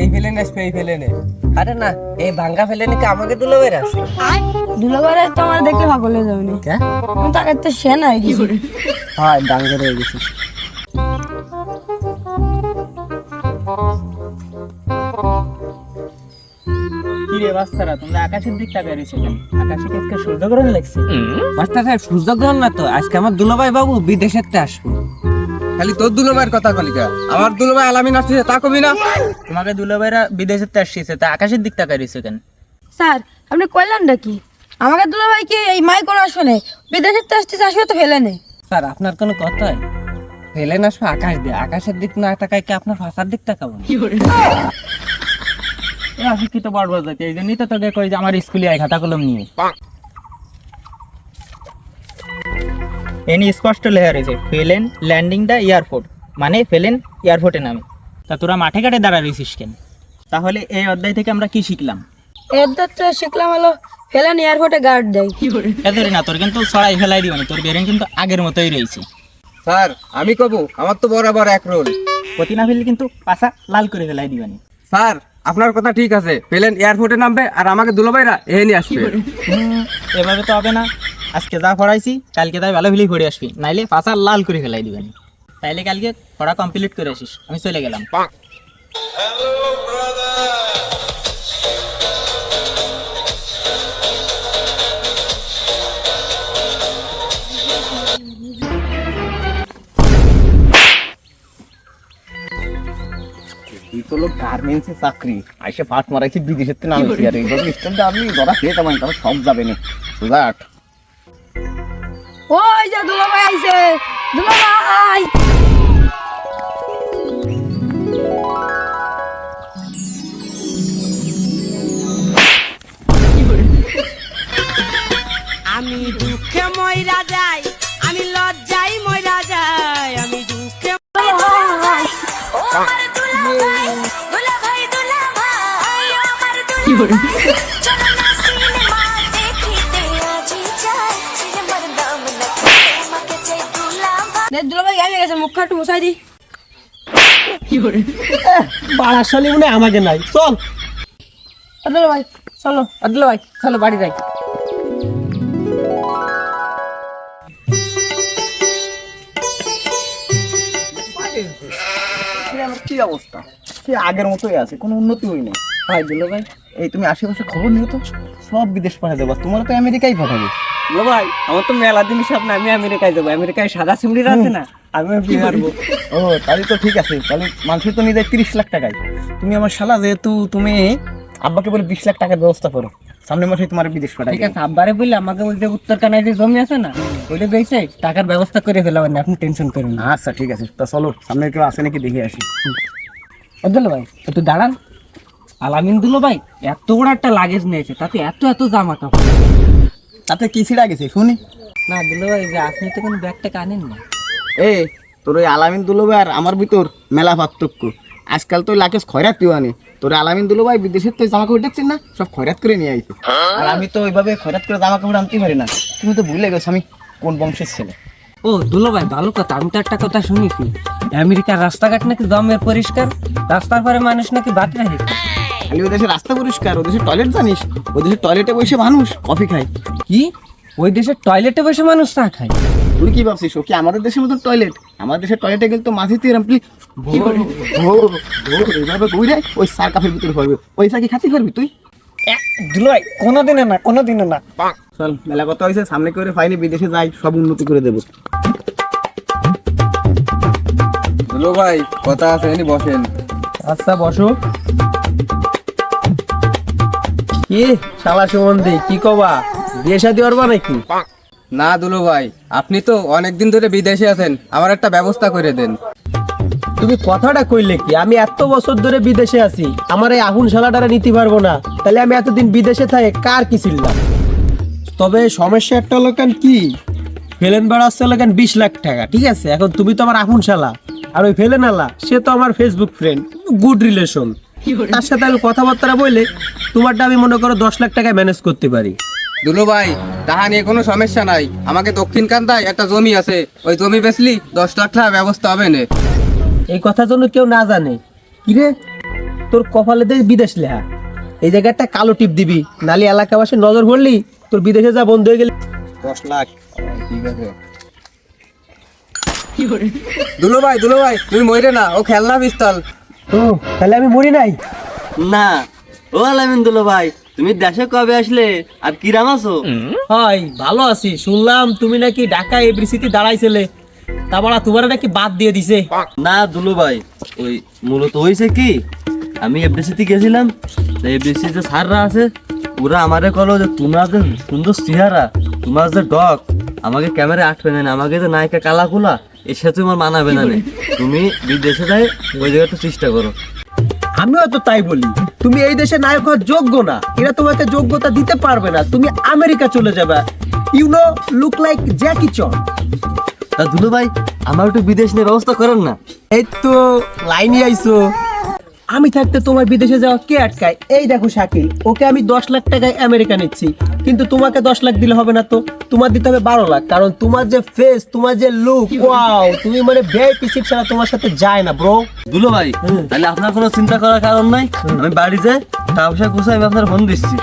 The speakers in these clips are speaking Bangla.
এই ফেলে আসবে এই ফেলে নে। আরে না এই ভাঙ্গা ফেলে আমাকে বের তো আমার দেখে পাগল হয়ে যাবে কে? আমি তাকে তো সে কিছু। হ্যাঁ ডাঙ্গের হয়ে গেছিস কি রে বাচ্চারা তোমরা আকাশের দিক তাকায় রয়েছে আকাশে কি আজকে সূর্যগ্রহণ লাগছে? মাস্টার সাহেব সূর্যগ্রহণ না তো আজকে আমার দুলাভাই বাবু বিদেশের তে আসবে। খালি তোর দুলাভাইয়ের কথা কলিকা আমার দুলাভাই আলামিন আসছে তা কবি না? তোমাকে দুলাভাইরা বিদেশের তে আসছে তা আকাশের দিক তাকায় রয়েছে কেন? স্যার আপনি কইলেনটা কি আমাকে দুলাভাই কি এই মাই করে আসবে না। বিদেশের তো আসতে আসবে তো ফেলে নেই স্যার আপনার কোনো কথাই ফেলেন আসবে আকাশ দিয়ে। আকাশের দিক না তাকাই কি আপনার ভাষার দিক তাকাবো না? এ অশিক্ষিত বড় বড় জাতি এই জন্যই তো তোকে কই যে আমার স্কুলে আয় খাতা কলম নিয়ে। এনি স্পষ্ট লেখা রয়েছে ফেলেন ল্যান্ডিং দ্য এয়ারপোর্ট মানে ফেলেন এয়ারপোর্টে নামে। তা তোরা মাঠে ঘাটে দাঁড়া রয়েছিস কেন? তাহলে এই অধ্যায় থেকে আমরা কি শিখলাম? এদের তো শিখলাম হলো ফেলেন এয়ারপোর্টে গার্ড দেয়। এতরি না তোর কিন্তু ছড়াই ফেলাই দিবানি তোর বেরেন কিন্তু আগের মতোই রয়েছে। স্যার আমি কব আমার তো বরাবর এক রোল। প্রতি না ফেললে কিন্তু পাশা লাল করে ফেলাই দিবানি স্যার আপনার কথা ঠিক আছে প্লেন এয়ারপোর্টে নামবে আর আমাকে দুলাভাইরা এ নিয়ে আসবে। হুম, এভাবে তো হবে না। আজকে যা পড়াইছি, কালকে তাই ভালো ফেলেই পড়ে আসবি। নাইলে পাশা লাল করে ফেলাই দিবেন। তাইলে কালকে পড়া কমপ্লিট করে আসিস। আমি চলে গেলাম। তো চাকরি। আইসে ফাট মারাইছি, বিদেশের থেকে নামছি। আর এইভাবে স্ট্যান্ডে আপনি ধরা খেয়ে তেমন সব যাবে না। সুজাট ওই যে দুলাভাই আইছে। দুলাভাই আমি দুঃখে ময়রা যাই আমি লজ্জাই ময়রা যাই আমি দুঃখে দেখ গেছে একটু মুছাই দি বাড়ার শালি মনে আমাকে নাই। চল। দুলাভাই চলো আদুলা ভাই চলো বাড়ি যাই। কি অবস্থা? সে আগের মতোই আছে কোনো উন্নতি হয়নি। ভাই দুলো ভাই এই তুমি আশেপাশে খবর নিও তো। সব বিদেশ পাঠিয়ে দেবো তোমার তো আমেরিকাই পাঠাবে। দুলো ভাই আমার তো মেলা দিন স্বপ্ন আমি আমেরিকায় যাব। আমেরিকায় সাদা চিমড়ি আছে না আমি বিয়ে করব ও তাহলে তো ঠিক আছে তাহলে মানুষের তো নিয়ে যায় তিরিশ লাখ টাকায়। তুমি আমার শালা যেহেতু তুমি আব্বাকে বলে বিশ লাখ টাকার ব্যবস্থা করো সামনের মাসে তোমার বিদেশ পাঠাই ঠিক আছে আব্বারে বললে আমাকে ওই যে উত্তর কানায় যে জমি আছে না ওইটা বেঁচে টাকার ব্যবস্থা করে ফেলাম না আপনি টেনশন করেন না। আচ্ছা ঠিক আছে তা চলো সামনে কেউ আসে নাকি দেখে আসি। দুলো ভাই একটু দাঁড়ান। আলামিন দুলো ভাই এত বড় একটা লাগেজ নিয়েছে তাতে এত এত জামা কাপড় তাতে কি ছিঁড়া গেছে শুনি। না দুলো ভাই যে আপনি তো কোনো ব্যাগটা কানেন না। এ তোর ওই আলামিন দুলো ভাই আর আমার ভিতর মেলা পার্থক্য। আজকাল তো লাকেশ খয়রাত কেউ আনি তোর আলামিন দুলো ভাই বিদেশের তো জামা কাপড় দেখছিস না? সব খয়রাত করে নিয়ে আইছে। আর আমি তো ওইভাবে খয়রাত করে জামা কাপড় আনতে পারি না। তুমি তো ভুলে গেছো আমি কোন বংশের ছেলে। ও দুলো ভাই ভালো কথা। আমি তো একটা কথা শুনেছি। আমেরিকার রাস্তাঘাট নাকি জমের পরিষ্কার রাস্তার পরে মানুষ নাকি বাদ রাখে। খালি ওই দেশের রাস্তা পরিষ্কার ওই দেশের টয়লেট জানিস? ওই দেশের টয়লেটে বসে মানুষ কফি খায়। কি? ওই দেশের টয়লেটে বসে মানুষ চা খায়? তুই কি ভাবছিস? ও কি আমাদের দেশের মতন টয়লেট আমাদের দেশের টয়লেটে গেলে তো মাঝে তুই এইভাবে ঘুরে ওই সার কাপের ভিতরে পড়বে ওই চা কি খাতে পারবি তুই? দুলো ভাই কোনোদিনে না কোনোদিনে না। চল মেলা কথা হয়েছে সামনে করে ফাইনে বিদেশে যাই সব উন্নতি করে দেবো। দুলো ভাই কথা আছে এনি বসেন। আচ্ছা বসো। কি শালা সুমন্দি কি কবা? বিয়ে শাদি করবা নাকি? না দুলো ভাই আপনি তো অনেকদিন ধরে বিদেশে আছেন আমার একটা ব্যবস্থা করে দেন। তুমি কথাটা কইলে কি? আমি এত বছর ধরে বিদেশে আছি আমার এই আহুন শালাটারা নিতে পারব না। তাহলে আমি এতদিন বিদেশে থাকে কার কি ছিলাম তবে সমস্যা একটা হলো কেন কি? ফেলেন বেড়াচ্ছে হলো কেন বিশ লাখ টাকা ঠিক আছে? এখন তুমি তো আমার আহুন শালা আর ওই ফেলেন আলা সে তো আমার ফেসবুক ফ্রেন্ড গুড রিলেশন তার সাথে আমি কথাবার্তা বলে তোমারটা আমি মনে করো দশ লাখ টাকায় ম্যানেজ করতে পারি। দুলো ভাই তাহা নিয়ে কোনো সমস্যা নাই। আমাকে দক্ষিণ কান্দায় একটা জমি আছে। ওই জমি বেচলি দশ লাখ টাকা ব্যবস্থা হবে না। এই কথা জন্য কেউ না জানে। কিরে? তোর কপালে দেশ বিদেশ লেহা। এই জায়গায় একটা কালো টিপ দিবি নালি এলাকাবাসী নজর পড়লি তোর বিদেশে যা বন্ধ হয়ে গেলি। দশ লাখ। ঠিক আছে। দুলো ভাই দুলো ভাই তুমি মরে না ও খেলনা পিস্তল। ও তাহলে আমি মরি নাই? না। ও আলামিনদুল্লো ভাই তুমি দেশে কবে আসলে? আর কিরাম আছো? হয় ভালো আছি। শুনলাম তুমি নাকি ঢাকা এবিসিতে দাঁড়াইছিলে। তারপর তোমার নাকি বাদ দিয়ে দিছে। না দুলু ভাই ওই মূলত হয়েছে কি আমি এফডিসিতে গেছিলাম যে স্যাররা আছে ওরা আমারে কলো যে তোমরা যে সুন্দর চেহারা তোমার যে ডগ আমাকে ক্যামেরা আটবে না আমাকে যে নায়িকা কালা কুলা এর সাথে তোমার মানাবে না নে। তুমি বিদেশে যাই ওই জায়গাটা চেষ্টা করো। আমিও তো তাই বলি। তুমি এই দেশে নায়ক হওয়ার যোগ্য না। এরা তোমাকে যোগ্যতা দিতে পারবে না। তুমি আমেরিকা চলে যাবে। You know look like Jackie Chan তা দুলু ভাই আমার একটু বিদেশ নিয়ে ব্যবস্থা করেন না। এই তো লাইনে আইছো। আমি থাকতে তোমার বিদেশে যাওয়া কে আটকায়? এই দেখো শাকিল ওকে আমি দশ লাখ টাকায় আমেরিকা নিচ্ছি। কিন্তু তোমাকে দশ লাখ দিলে হবে না তো। তোমার দিতে হবে বারো লাখ। কারণ তোমার যে ফেস তোমার যে লুক ওয়াও তুমি মানে ভিআইপি সিট ছাড়া তোমার সাথে যায় না ব্রো দুলু ভাই তাহলে আপনার কোনো চিন্তা করার কারণ নাই। আমি বাড়ি যাই টাকা পয়সা গুছাই আমি আপনার ফোন দিচ্ছি।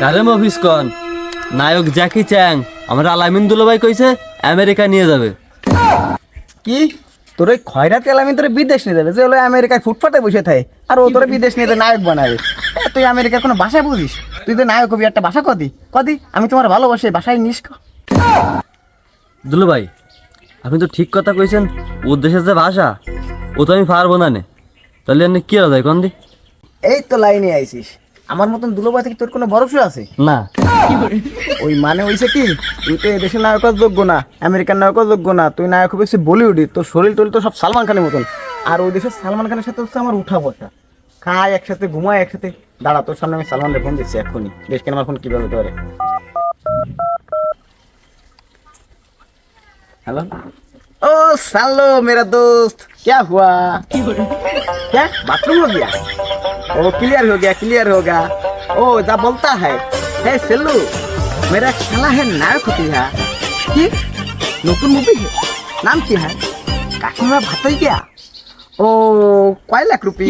কারে অফিস কন? নায়ক জ্যাকি চ্যাং আমার আলামিন দুলো ভাই কইছে আমেরিকা নিয়ে যাবে। কি? তোর ওই খয়রাতি আলামিন তোর বিদেশ নিয়ে যাবে। যে হলো আমেরিকায় ফুটপাতে বসে থাকে আর ও তোর বিদেশ নিয়ে নায়ক বানাবে। তুই আমেরিকার কোনো ভাষা বুঝিস? তুই তো নায়ক হবি একটা ভাষা কদি? কদি? আমি তোমার ভালোবাসি ভাষায় নিস। দুলো ভাই আপনি তো ঠিক কথা কইছেন ওর দেশের যে ভাষা ও তো আমি পারব না নে। তাহলে আপনি কি যায় কন্দি এই তো লাইনে আইছিস আমার মতন দুলোবাই থেকে তোর কোনো ভরসা আছে না ওই মানে হইছে কি তুই তো দেশের নায়ক হওয়ার যোগ্য না আমেরিকার নায়ক হওয়ার যোগ্য না তুই নায়ক হবে বলিউডি তোর শরীর টরীর তো সব সালমান খানের মতন আর ওই দেশের সালমান খানের সাথে হচ্ছে আমার উঠা বসা খায় একসাথে ঘুমায় একসাথে দাঁড়া তোর সামনে আমি সালমানের ফোন দিচ্ছি এক্ষুনি দেশ কেন আমার ফোন কিভাবে হতে পারে हेलो ओ सालो मेरा दोस्त क्या हुआ क्या बाथरूम हो गया ओ क्लियर हो गया क्लियर होगा ओ जा बोलता है हे सेल्लू मेरा एक साला है नायक होती है কি নতুন মুভি নাম কি হ্যাঁ কাকিমা ভাতাই क्या ও কয় লাখ রুপি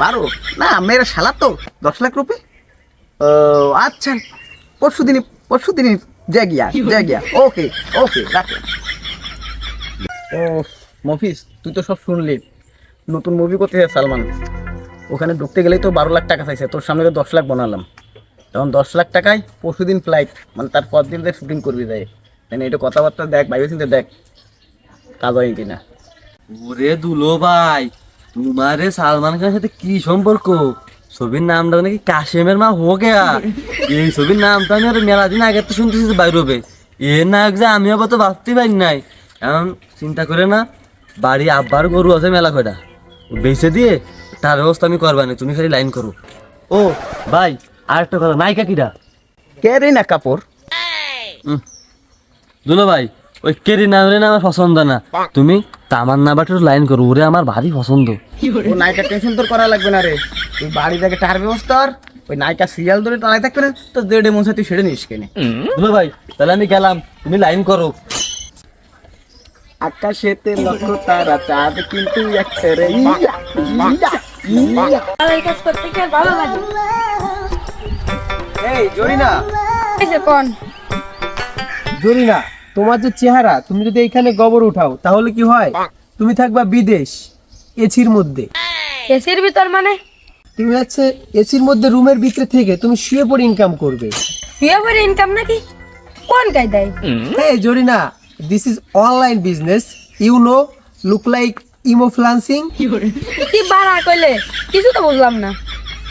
বারো না মেরা শালা তো দশ লাখ রুপি ও আচ্ছা পরশু দিনই পরশু দিনই যা গিয়া যা গিয়া ওকে ওকে রাখলাম ও মফিস তুই তো সব শুনলি নতুন মুভি করতে সালমান ওখানে ঢুকতে গেলেই তো বারো লাখ টাকা চাইছে। তোর সামনে তো দশ লাখ বানালাম। তখন দশ লাখ টাকায় পরশু দিন ফ্লাইট মানে তার পর দিন শুটিং করবি যাই তাই। না একটু কথাবার্তা দেখ ভাইবে চিন্তা দেখ, কাজ হয় কিনা। ওরে দুলো ভাই, তোমারে সালমান খানের সাথে কি সম্পর্ক? ছবির নামটা নাকি কাশেমের মা হো গেয়া। এই ছবির নামটা আমি আর মেলা দিন আগে তো শুনতেছি বাইর হবে এ নায়ক যে আমি আবার তো ভাবতে পারি নাই। এমন চিন্তা করে না, বাড়ি আব্বার গরু আছে মেলা কয়টা। বেঁচে দিয়ে তার ব্যবস্থা আমি করবানি তুমি খালি লাইন করো। ও ভাই আর একটা কথা নায়িকা কিরা কে রে না কাপড় দুলো ভাই ওই কেরি নাম রে না আমার পছন্দ না। তুমি তামান্না বাটের লাইন করো ওরে আমার ভারী পছন্দ। ও নায়িকা টেনশন তোর করা লাগবে না রে। তুই বাড়ি থেকে টার ব্যবস্থা কর ওই নায়িকা সিরিয়াল ধরে দাঁড়ায় থাকবে না তো দেড়ে মন তুই সেরে নিস কেনে। দুলো ভাই তাহলে আমি গেলাম তুমি লাইন করো। আকাশেতে লক্ষ তারা চাঁদ কিন্তু একটা রে আর এই কাজ করতে কি ভালো লাগে এই জরিনা এই যে কোন জরিনা তোমার যে চেহারা তুমি যদি এখানে গোবর উঠাও তাহলে কি হয়? তুমি থাকবা বিদেশ এসির মধ্যে। এসির ভিতর মানে? তুমি হচ্ছে এসির মধ্যে রুমের ভিতরে থেকে তুমি শুয়ে পড়ে ইনকাম করবে। বিয়ে করে ইনকাম নাকি? কোন কায়দায়? Hey Jorina, this is online business. You know, look like flancing. কি বাড়া কইলে? কিছু তো বুঝলাম না।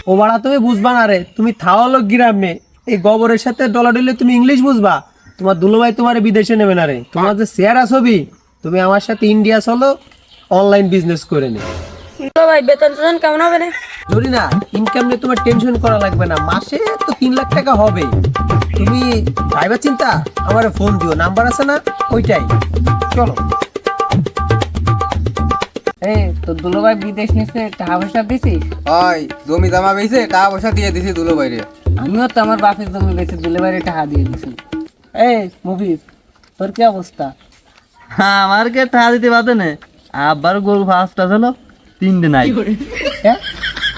ও বাড়া তুমি বুঝবা না রে। তুমি থাওয়ালো গ্রামে। এই গোবরের সাথে ডলা ডলে তুমি ইংলিশ বুঝবা। তোমার দুলোভাই তোমার বিদেশে নেবে না রে। তোমার যে শেয়ার ছবি তুমি আমার সাথে ইন্ডিয়া চলো অনলাইন বিজনেস করে নে। ভাই বেতন টেতন কেমন হবে না জরিনা ইনকাম নিয়ে তোমার টেনশন করা লাগবে না। মাসে তো তিন লাখ টাকা হবে। তুমি ভাইবা চিন্তা? আমার ফোন দিও। নাম্বার আছে না? ওইটাই। চলো। এই তো দুলোভাই বিদেশ নিছে টাকা পয়সা দিছিস? হয় জমি জমা বেঁচে টাকা পয়সা দিয়ে দিছি দুলো ভাইরে আমিও তো আমার বাপের জমি বেঁচে দিলে টাকা দিয়ে দিছি। এই তোর কি অবস্থা? আমার কে টাকা দিতে পারতে না? আবার গরু ফার্স্ট ছিল তিনটে নাই। হ্যাঁ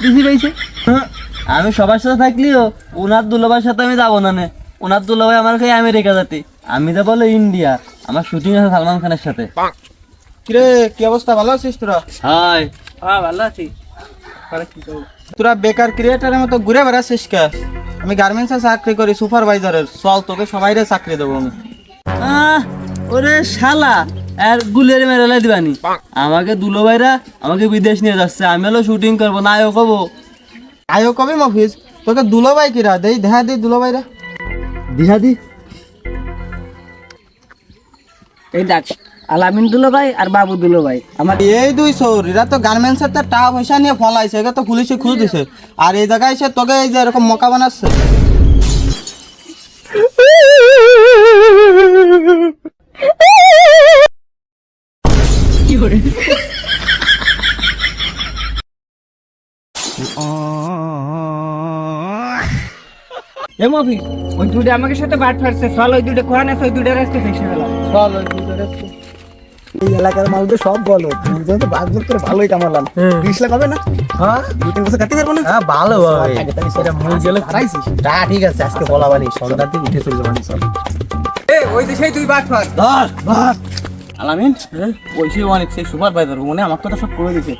বেশি পাইছে হ্যাঁ, আমি সবার সাথে থাকলেও ওনার দুলাভাইয়ের সাথে আমি যাব না নে। ওনার দুলাভাই আমার খাই আমেরিকা যাতে। আমি তো বলো ইন্ডিয়া আমার শুটিং আছে সালমান খানের সাথে। কিরে কি অবস্থা? ভালো আছিস তোরা? হাই। হ্যাঁ ভালো আছি। তোরা বেকার ক্রিয়েটারের মতো ঘুরে বেড়াচ্ছিস কে? আমি গার্মেন্টসে চাকরি করি সুপারভাইজারের চল তোকে সবাইরে চাকরি দেবো আমি। আহ, ওরে শালা আর গুলের মেরে দিবানি। আমাকে দুলো ভাইরা আমাকে বিদেশ নিয়ে যাচ্ছে আমি হলো শুটিং করব নায়ক হব। আয়ো কবে মফিজ? তোকে দুলোবাই কিরা? দেই দেখা দেই দুলোবাইরা দিহা দি। এই দেখ আলামিন দুলো ভাই আর বাবু দুলো ভাই। আমার এই দুই সৌর এরা তো গার্মেন্টসের তো টাকা পয়সা নিয়ে ফলাইছে একে তো পুলিশে খুঁজ দিছে আর এই জায়গায় এসে তোকে এই যে এরকম মকা বানাচ্ছে। এ মফি ওই দুটো আমাকে সাথে বাট ফাটছে চল ওই দুটো কোরআন আছে ওই দুটো রাস্তা ফেসে গেলাম। চল ওই দুটো রাস্তা এই এলাকার মানুষদের সব বলো। দুজন তো করে ভালোই কামালাম। বিশ লাখ হবে না? হ্যাঁ? দু তিন বছর কাটতে পারব না? হ্যাঁ ভালো হবে। সেটা মূল হারাইছিস। তা ঠিক আছে আজকে বলা বানি সন্ধ্যার দিকে উঠে চলে যাবানি চল এ ওই সেই বাট ফাট ধর। ধর আলামিন ওই সে অনেক সেই সুপারভাইজার মনে আমার কথা সব করে দিছে